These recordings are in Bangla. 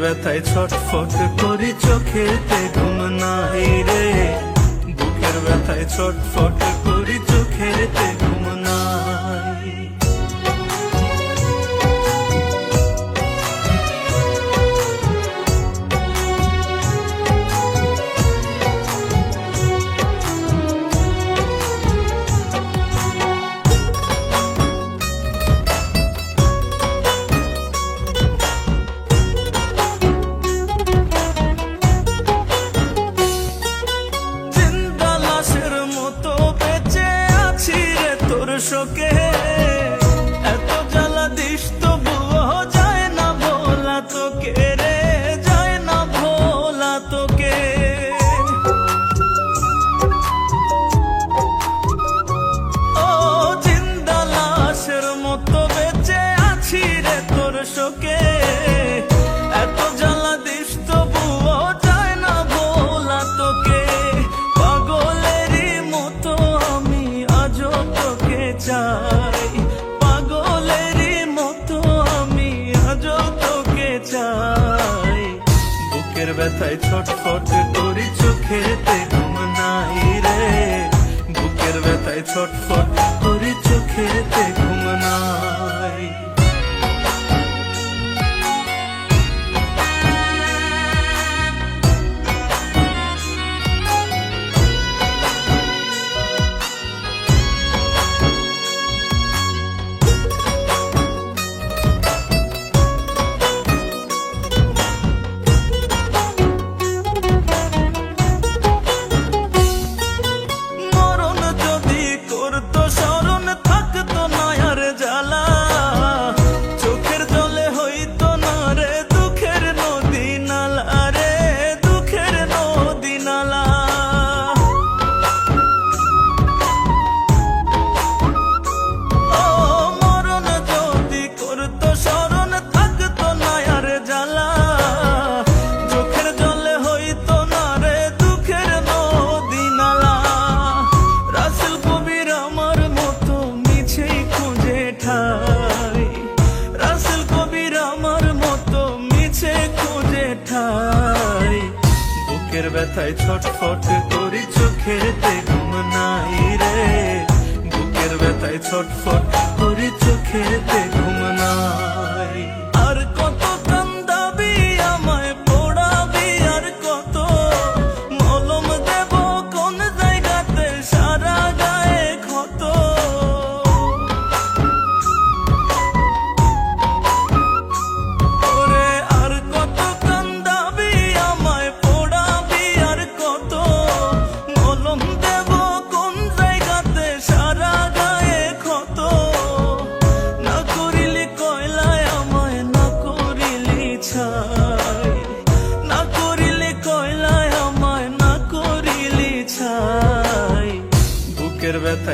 ব্যথায় ছটফট করি চোখেতে ঘুম নাই রে। বুকের ব্যথায় ছটফট করি চোখের lo que ব্যথায় ছটফটে ব্যথায় ছটফট করি চোখেতে ঘুম নাই রে। বুকের ব্যথায় ছটফট করি চোখেতে ঘুম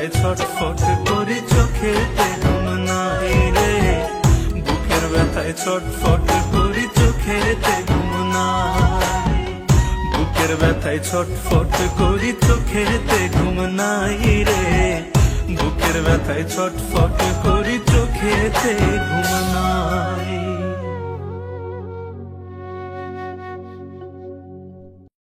ব্যথায় ছটফট করি চোখে ঘুম নাই রে। বুকের ব্যথায় ছটফট করি চোখে ঘুম নাই। বুকের ব্যথায় ছটফট করি চোখে ঘুম নাই রে। বুকের ব্যথায় ছটফট করি চোখে ঘুম নাই।